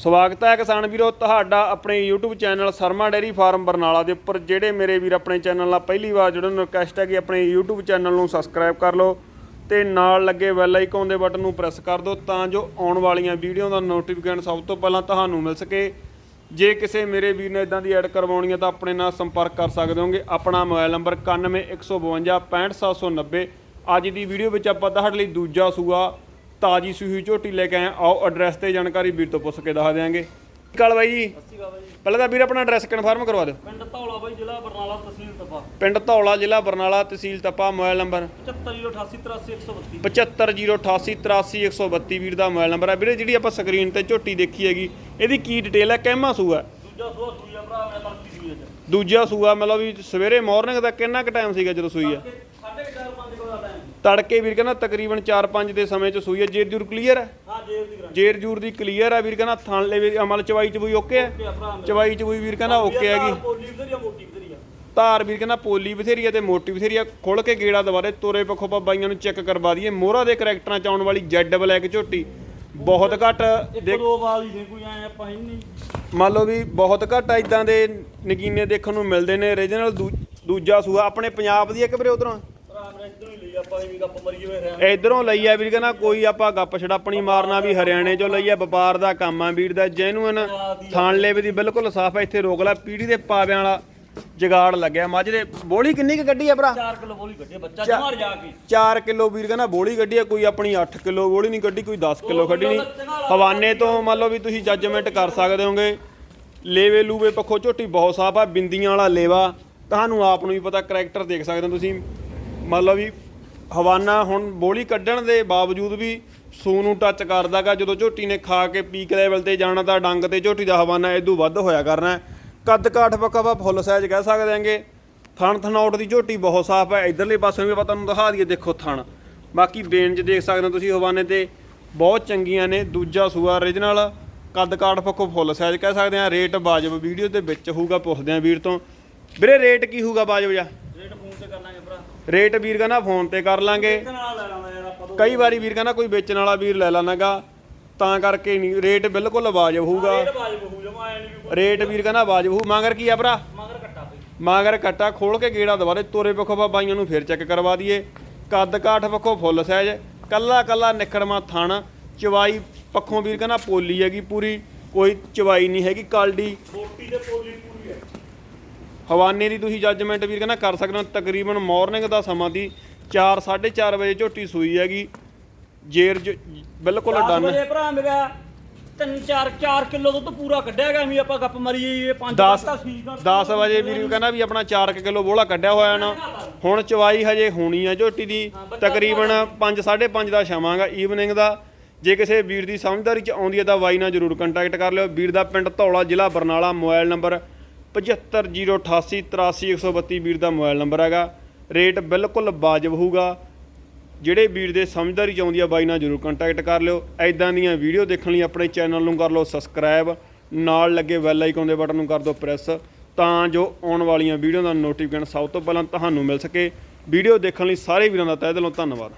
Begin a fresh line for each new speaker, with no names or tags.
ਸਵਾਗਤ ਹੈ ਕਿਸਾਨ ਵੀਰੋ, ਤੁਹਾਡਾ ਆਪਣੇ YouTube channel Sarma dairy farm Barnala ਦੇ ਉੱਪਰ, ਜਿਹੜੇ ਮੇਰੇ ਵੀਰ ਆਪਣੇ ਚੈਨਲ ਨਾਲ ਪਹਿਲੀ ਵਾਰ ਜੁੜਨ ਨੂੰ ਰਿਕਵੈਸਟ ਹੈ ਕਿ ਆਪਣੇ YouTube ਚੈਨਲ ਨੂੰ ਸਬਸਕ੍ਰਾਈਬ ਕਰ ਲਓ ਤੇ ਨਾਲ ਲੱਗੇ ਬੈਲ ਆਈਕਨ ਦੇ ਬਟਨ ਨੂੰ ਪ੍ਰੈਸ ਕਰ ਦਿਓ ਤਾਂ ਜੋ ਆਉਣ ਵਾਲੀਆਂ ਵੀਡੀਓ ਦਾ ਨੋਟੀਫਿਕੇਸ਼ਨ ਸਭ ਤੋਂ ਪਹਿਲਾਂ ਤੁਹਾਨੂੰ ਮਿਲ ਸਕੇ। ਜੇ ਕਿਸੇ ਮੇਰੇ ਵੀਰ ਨੇ ਇਦਾਂ ਦੀ ਐਡ ਕਰਵਾਉਣੀ ਹੈ ਤਾਂ ਆਪਣੇ ਨਾਲ ਸੰਪਰਕ ਕਰ ਸਕਦੇ ਹੋਗੇ। ਆਪਣਾ ਮੋਬਾਈਲ ਨੰਬਰ 9115 65790 ਅੱਜ ਦੀ ਵੀਡੀਓ ਵਿੱਚ ਆਪਾਂ ਤੁਹਾਡੇ ਲਈ ਦੂਜਾ ਸੂਆ ਤਾਜੀ ਸੂਈ ਹੋਈ ਝੋਟੀ ਲੈ ਕੇ ਆਏ ਹਾਂ। ਆਓ ਐਡਰੈਸ ਤੇ ਜਾਣਕਾਰੀ ਵੀਰ ਤੋਂ ਪੁੱਛ ਕੇ ਦੱਸ ਦਿਆਂਗੇ। ਕਾਲ ਬਾਈ ਜੀ?
ਸਤਿ ਸ਼੍ਰੀ ਅਕਾਲ ਬਾਈ
ਪਹਿਲਾਂ ਤਾਂ ਵੀਰ ਆਪਣਾ ਐਡਰੈਸ ਕਨਫਰਮ ਕਰਵਾ ਦਿਓ।
ਪਿੰਡ ਧੌਲਾ ਬਾਈ ਜ਼ਿਲ੍ਹਾ ਬਰਨਾਲਾ ਤਹਿਸੀਲ ਤਪਾ।
ਪਿੰਡ ਧੌਲਾ ਜ਼ਿਲ੍ਹਾ ਬਰਨਾਲਾ ਤਹਿਸੀਲ ਤਪਾ ਮੋਬਾਈਲ ਨੰਬਰ?
7508833132
7508833132 ਵੀਰ ਦਾ ਮੋਬਾਈਲ ਨੰਬਰ ਹੈ। ਵੀਰੇ ਜਿਹੜੀ ਆਪਾਂ ਸਕਰੀਨ ਤੇ ਝੋਟੀ ਦੇਖੀ ਹੈਗੀ ਇਹਦੀ ਕੀ ਡਿਟੇਲ ਹੈ? ਕਹਿਮਾ ਸੂਆ
ਦੂਜਾ ਸੂਆ ਸੂਈ ਆ ਭਰਾ ਮੇਰਾ ਤੜਕੀ ਸੂਈ ਆ
ਦੂਜਾ ਸੂਆ ਮਤਲਬ ਵੀ ਸਵੇਰੇ ਮਾਰਨਿੰਗ ਦਾ ਕਿੰਨਾ ਕੁ ਟਾਈਮ ਸੀਗਾ ਜਦੋਂ ਸੂਈ ਹੈ
ਸਾਢੇ 4 5 ਵਜੇ ਦਾ ਟਾਈਮ
ਤੜਕੇ ਵੀਰ ਕਹਿੰਦਾ ਤਕਰੀਬਨ 4-5 ਦੇ ਸਮੇਂ ਚ ਸੂਈ ਹੈ ਜੇਰ ਜੂਰ ਕਲੀਅਰ ਹੈ?
ਹਾਂ ਜੇਬ ਦੀ ਗਰੰਟੀ
ਜੇਰ ਜੂਰ ਦੀ ਕਲੀਅਰ ਹੈ ਵੀਰ ਕਹਿੰਦਾ ਥਣ ਲੈ ਵੀ ਅਮਲ ਚਵਾਈ ਚਬੂਈ ਓਕੇ ਹੈ? ਚਵਾਈ ਚਬੂਈ ਵੀਰ ਕਹਿੰਦਾ ਓਕੇ ਹੈਗੀ। ਧਾਰ ਵੀਰ ਕਹਿੰਦਾ ਪੋਲੀ ਬਥੇਰੀ ਹੈ ਤੇ ਮੋਟੀ ਬਥੇਰੀ ਹੈ ਖੁੱਲ ਕੇ ਗੇੜਾ ਦਵਾਰੇ ਤੋਰੇ ਪੱਖੋਂ ਬਾਈਆਂ ਨੂੰ ਚੈੱਕ ਕਰਵਾ ਦਈਏ। ਮੋਹਰਾ ਦੇ ਕਰੈਕਟਰਾਂ ਚ ਆਉਣ ਵਾਲੀ ਜੈਡ ਬਲੈਕ ਝੋਟੀ ਬਹੁਤ ਘੱਟ
ਦੋ ਵਾਲ ਹੀ ਨੇ ਕੋਈ ਐ ਆਪਾਂ ਨਹੀਂ।
ਮੰਨ ਲਓ ਵੀ ਬਹੁਤ ਘੱਟ ਇਦਾਂ ਦੇ ਨਗੀਨੇ ਦੇਖਣ ਨੂੰ ਮਿਲਦੇ ਨੇ। ਰੀਜਨਲ ਦੂਜਾ ਸੂਆ ਆਪਣੇ ਪੰਜਾਬ ਦੀ ਇੱਕ ਵੀਰੇ ਉਧਰੋਂ?
ਇੱਧਰੋਂ ਲਈ
ਆ ਵੀਰ ਕਹਿੰਦਾ ਕੋਈ ਆਪਾਂ ਗੱਪ ਛੜਾਪਣੀ ਮਾਰਨਾ ਵੀ ਹਰਿਆਣੇ ਚੋਂ ਲਈ ਆ ਵਪਾਰ ਦਾ ਕੰਮ ਆ ਵੀਰ ਦਾ ਜੈਨੂਨ ਥਾਣ ਲੇਵੇ ਦੀ ਬਿਲਕੁਲ ਸਾਫ਼ ਆ ਇੱਥੇ ਰੋਕ ਲੈ ਪੀੜੀ ਦੇ ਪਾਵਿਆਂ ਵਾਲਾ ਜਗਾੜ ਲੱਗਿਆ। ਮੱਝ ਦੇ ਬੋਲੀ ਕਿੰਨੀ ਕੁ ਗੱਡੀ ਆ ਭਰਾ?
4 ਕਿਲੋ ਬੋਲੀ ਕੱਢੇ ਬੱਚਾ ਜਮਾਰ ਜਾ ਕੇ।
4 ਕਿਲੋ ਵੀਰ ਕਹਿੰਦਾ ਬੋਲੀ ਗੱਡੀ ਆ ਕੋਈ ਆਪਣੀ 8 ਕਿਲੋ ਬੋਲੀ ਨਹੀਂ ਗੱਡੀ ਕੋਈ 10 ਕਿਲੋ ਗੱਡੀ ਨਹੀਂ। ਹਵਾਨੇ ਤੋਂ ਮੰਨ ਲਓ ਵੀ ਤੁਸੀਂ ਜੱਜਮੈਂਟ ਕਰ ਸਕਦੇ ਹੋਗੇ। ਲੇਵੇ ਲੂਵੇ ਪੱਖੋਂ ਝੋਟੀ ਬਹੁਤ ਸਾਫ਼ ਆ ਬਿੰਦੀਆਂ ਵਾਲਾ ਲੇਵਾ। ਤੁਹਾਨੂੰ ਆਪ ਨੂੰ ਵੀ ਪਤਾ ਕਰੈਕਟਰ ਦੇਖ ਸਕਦੇ ਹੋ ਤੁਸੀਂ। ਮੰਨ ਲਓ ਵੀ ਹਵਾਨਾ ਹੁਣ ਬੋਲੀ ਕੱਢਣ ਦੇ ਬਾਵਜੂਦ ਵੀ ਸੂ ਨੂੰ ਟੱਚ ਕਰਦਾਗਾ ਜਦੋਂ ਝੋਟੀ ਨੇ ਖਾ ਕੇ ਪੀਕ ਲੈਵਲ ਤੇ ਜਾਣਾ ਤਾਂ ਡੰਗ ਤੇ ਝੋਟੀ ਦਾ ਹਵਾਨਾ ਇਦੋਂ ਵੱਧ ਹੋਇਆ ਕਰਨਾ ਕੱਦ ਕਾਠ ਪੱਕਾ ਆਪਾਂ ਫੁੱਲ ਸਾਈਜ਼ ਕਹਿ ਸਕਦੇ ਹਾਂਗੇ। ਥਣ ਥਣਾਉਟ ਦੀ ਝੋਟੀ ਬਹੁਤ ਸਾਫ਼ ਹੈ, ਇਧਰਲੇ ਪਾਸੇ ਵੀ ਆਪਾਂ ਤੁਹਾਨੂੰ ਦਿਖਾ ਦਈਏ, ਦੇਖੋ ਥਣ। ਬਾਕੀ ਬੇਨ 'ਚ ਦੇਖ ਸਕਦੇ ਹੋ ਤੁਸੀਂ ਹਵਾਨੇ ਤੇ, ਬਹੁਤ ਚੰਗੀਆਂ ਨੇ, ਦੂਜਾ ਸੂਆ origignal ਕੱਦ ਕਾਠ ਪੱਖੋਂ ਫੁੱਲ ਸਾਈਜ਼ ਕਹਿ ਸਕਦੇ ਹਾਂ, ਰੇਟ ਵਾਜਬ ਵੀਡੀਓ ਦੇ ਵਿੱਚ ਹੋਊਗਾ ਪੁੱਛਦੇ ਹਾਂ ਵੀਰ ਤੋਂ। ਵੀਰੇ, ਰੇਟ ਕੀ ਹੋਊਗਾ ਵਾਜਬ ਜਾ
ਰੇਟ ਫੋਨ ਤੇ ਕਰ ਲਾਂਗੇ ਭਰਾ।
ਰੇਟ ਵੀਰ ਕਹਿੰਦਾ ਫੋਨ ਤੇ ਕਰ ਲਾਂਗੇ।
ਦੋ।
ਕਈ ਵਾਰੀ ਵੀਰ ਕਹਿੰਦਾ ਕੋਈ ਵੇਚਣ ਵਾਲਾ ਵੀਰ ਲੈ ਲੈਣਾਗਾ ਤਾਂ ਕਰਕੇ ਨਹੀਂ ਰੇਟ ਬਿਲਕੁਲ ਵਾਜਬ ਹੋਊਗਾ।
ਰੇਟ
ਵੀਰ ਕਹਿੰਦਾ ਵਾਜਬ ਹੋਊ ਮਗਰ ਕੀ ਆ ਭਰਾ?
ਮਗਰ ਕੱਟਾ
ਮਗਰ ਕੱਟਾ ਖੋਲ ਕੇ ਗੇੜਾ ਦਵਾਰੇ ਤੋਰੇ ਪੱਖੋਂ ਆਪਾਂ ਬਾਈਆਂ ਨੂੰ ਫੇਰ ਚੈੱਕ ਕਰਵਾ ਦਈਏ। ਕੱਦ ਕਾਠ ਪੱਖੋਂ ਫੁੱਲ ਸਾਈਜ਼ ਕੱਲਾ ਕੱਲਾ ਨਿਖੜਮਾ ਥਣ ਚਵਾਈ ਪੱਖੋਂ ਵੀਰ ਕਹਿੰਦਾ ਪੋਲੀ ਹੈਗੀ ਪੂਰੀ ਕੋਈ ਚਵਾਈ ਨਹੀਂ ਹੈਗੀ ਕਾਲਡੀ।
ਮੋਟੀ ਤੇ ਪੋਲੀ ਪੂਰੀ ਹੈ।
ਹਵਾਨੇ ਦੀ ਤੁਸੀਂ ਜੱਜਮੈਂਟ ਵੀਰ ਕਹਿੰਦਾ ਕਰ ਸਕਦੇ ਹੋ। ਤਕਰੀਬਨ ਮਾਰਨਿੰਗ ਦਾ ਸਮਾਂ ਦੀ 4 4:30 ਵਜੇ ਝੋਟੀ ਸੂਈ ਹੈਗੀ। ਜੇਰ ਬਿਲਕੁਲ ਡਨ
ਵਜੇ ਭਰਾ ਮੇਰਾ 3 4 4 ਕਿਲੋ ਦੁੱਧ ਪੂਰਾ ਕੱਢਿਆ ਗਿਆ ਵੀ ਆਪਾਂ ਗੱਪ ਮਰੀ ਇਹ 5
10 10 ਵਜੇ ਵੀਰ ਕਹਿੰਦਾ ਵੀ ਆਪਣਾ 4 ਕਿਲੋ ਬੋਲਾ ਕੱਢਿਆ ਹੋਇਆ ਨਾ। ਹੁਣ ਚਵਾਈ ਹਜੇ ਹੋਣੀ ਆ ਝੋਟੀ ਦੀ। ਤਕਰੀਬਨ 5 5:30 ਦਾ ਛਾਵਾਂਗਾ ਈਵਨਿੰਗ ਦਾ। ਜੇ ਕਿਸੇ ਵੀਰ ਦੀ ਸਮਝਦਾਰੀ ਚ ਆਉਂਦੀ ਹੈ ਤਾਂ ਵਾਈ ਨਾਲ ਜਰੂਰ ਕੰਟੈਕਟ ਕਰ ਲਿਓ। ਵੀਰ ਦਾ ਪਿੰਡ ਧੌਲਾ ਜ਼ਿਲ੍ਹਾ ਬਰਨਾਲਾ ਮੋਬਾਈਲ ਨੰਬਰ 7508883132 ਵੀਰ ਦਾ ਮੋਬਾਈਲ ਨੰਬਰ ਹੈਗਾ। ਰੇਟ ਬਿਲਕੁਲ ਵਾਜਬ ਹੋਊਗਾ। ਜਿਹੜੇ ਵੀਰ ਦੇ ਸਮਝਦਾਰੀ ਚ ਆਉਂਦੀ ਆ, ਬਾਈ ਨਾਲ ਜਰੂਰ ਕੰਟੈਕਟ ਕਰ ਲਿਓ। ਐਦਾਂ ਦੀਆਂ ਵੀਡੀਓ ਦੇਖਣ ਲਈ ਆਪਣੇ ਚੈਨਲ ਨੂੰ ਕਰ ਲਓ ਸਬਸਕ੍ਰਾਈਬ ਨਾਲ ਲੱਗੇ ਬੈਲ ਆਈਕਨ ਦੇ ਬਟਨ ਨੂੰ ਕਰ ਦਿਓ ਪ੍ਰੈਸ ਤਾਂ ਜੋ ਆਉਣ ਵਾਲੀਆਂ ਵੀਡੀਓ ਦਾ ਨੋਟੀਫਿਕੇਸ਼ਨ ਸਭ ਤੋਂ ਪਹਿਲਾਂ ਤੁਹਾਨੂੰ ਮਿਲ ਸਕੇ। ਵੀਡੀਓ ਦੇਖਣ ਲਈ ਸਾਰੇ ਵੀਰਾਂ ਦਾ ਤਹਿ ਦਿਲੋਂ ਧੰਨਵਾਦ।